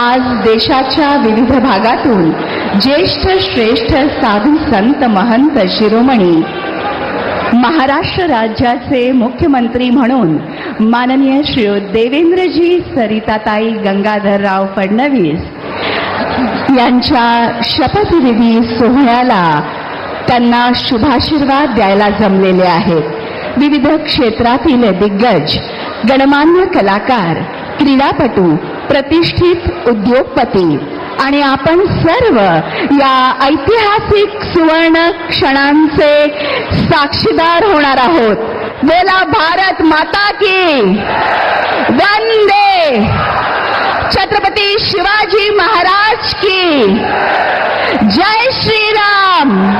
आज देशाच्या विविध भागातून ज्येष्ठ श्रेष्ठ साधू संत महंत शिरोमणी महाराष्ट्र राज्याचे मुख्यमंत्री म्हणून माननीय श्री देवेंद्रजी सरिताताई गंगाधरराव फडणवीस यांच्या शपथविधी सोहळ्याला त्यांना शुभाशीर्वाद द्यायला जमलेले आहेत. विविध क्षेत्रातील दिग्गज गणमान्य कलाकार क्रीडापटू प्रतिष्ठित उद्योगपती. आणि आपण सर्व या ऐतिहासिक सुवर्ण क्षणांचे साक्षीदार होणार आहोत. बोला भारत माता की. वंदे. छत्रपती शिवाजी महाराज की. जय श्रीराम.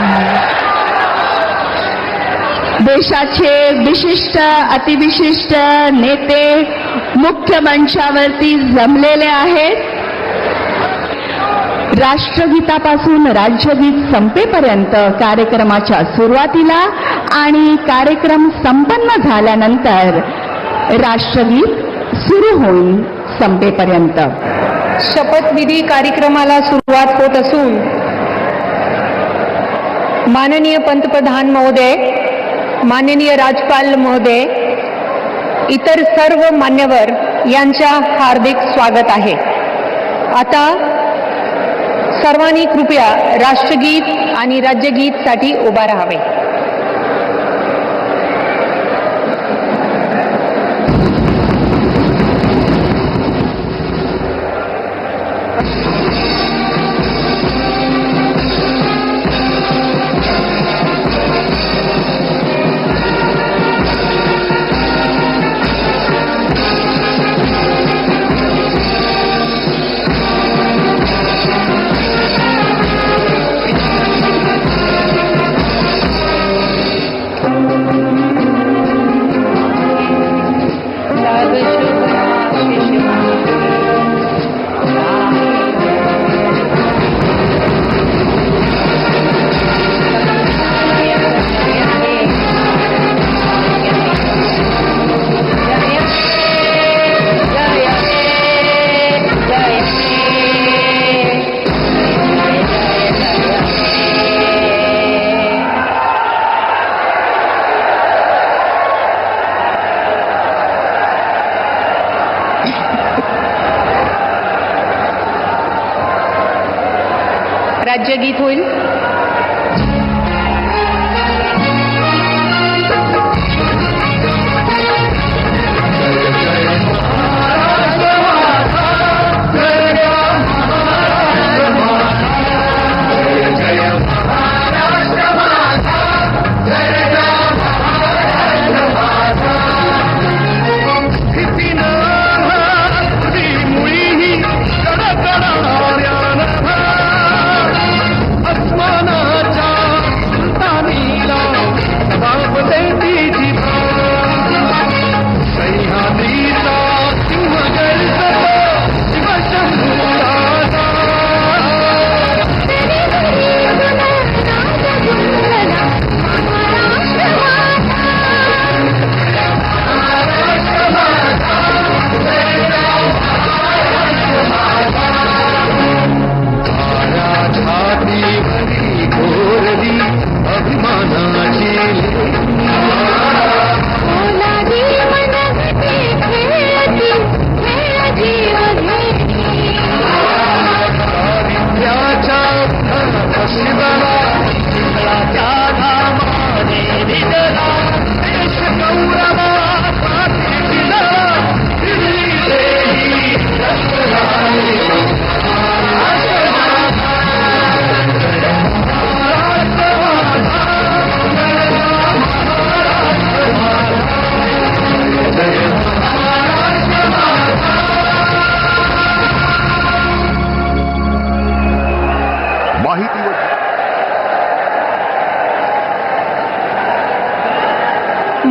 देशाचे विशिष्ट अतिविशिष्ट नेते मुख्य मंचावरती जमलेले आहेत. राष्ट्रगीतापासून राज्यगीत संपेपर्यंत कार्यक्रमाच्या सुरुवातीला आणि कार्यक्रम संपन्न झाल्यानंतर राष्ट्रगीत सुरू होईल संपेपर्यंत. शपथविधी कार्यक्रमाला सुरुवात होत असून माननीय पंतप्रधान महोदय माननीय राज्यपाल महोदय इतर सर्व मान्यवर यांच्या हार्दिक स्वागत आहे. आता सर्वांनी कृपया राष्ट्रगीत आणि राज्यगीतसाठी उभा राहावे. राज्यगीत होईल.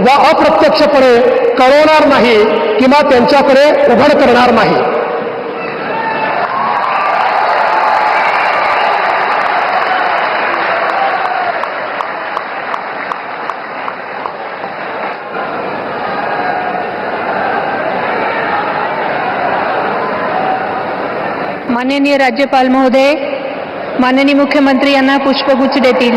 वा अप्रत्यक्षपणे कळवणार नाही किंवा त्यांच्याकडे उघड करणार नाही. माननीय राज्यपाल महोदय माननीय मुख्यमंत्री यांना पुष्पगुच्छ देतील.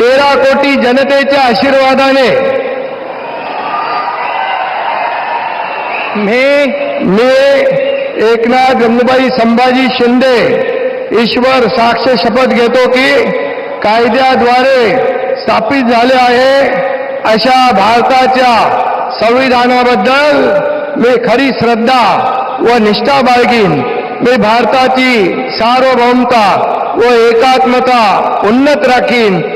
तेरा कोटी जनतेच्या आशीर्वादाने मी मी एकनाथ गंगूबाई संभाजी शिंदे ईश्वर साक्ष शपथ घेतो की कायद्याद्वारे स्थापित अशा भारताच्या संविधानाबद्दल मी खरी श्रद्धा व निष्ठा बाळगीन. मी भारताची सार्वभौमता व एकात्मता उन्नत राखीन.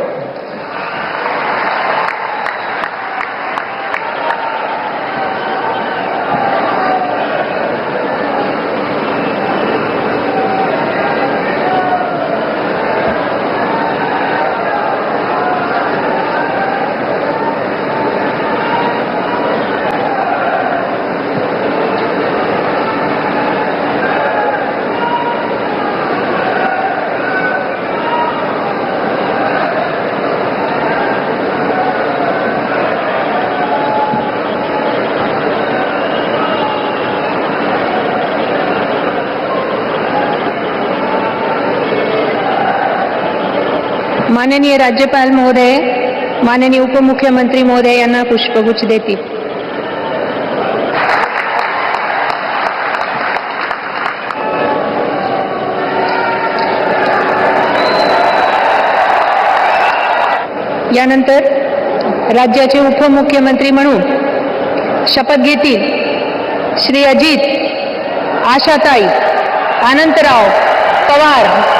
माननीय राज्यपाल महोदय माननीय उपमुख्यमंत्री महोदय यांना पुष्पगुच्छ देतील यानंतर राज्याचे उपमुख्यमंत्री म्हणून शपथ घेतील श्री अजित आशाताई अनंतराव पवार.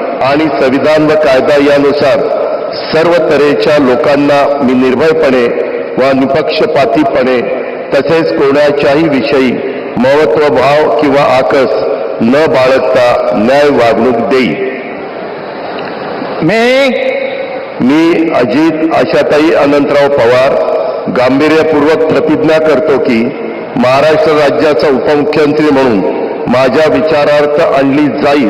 आणि संविधान व कायदा यानुसार सर्व तऱ्हेच्या लोकांना मी निर्भयपणे व निपक्षपातीपणे तसेच कोणाच्याही विषयी महत्वभाव किंवा आकस न बाळगता न्याय वागणूक देईन. मी मी अजित आशाताई अनंतराव पवार गांभीर्यपूर्वक प्रतिज्ञा करतो की महाराष्ट्र राज्याचा उपमुख्यमंत्री म्हणून माझ्या विचारार्थ आणली जाईल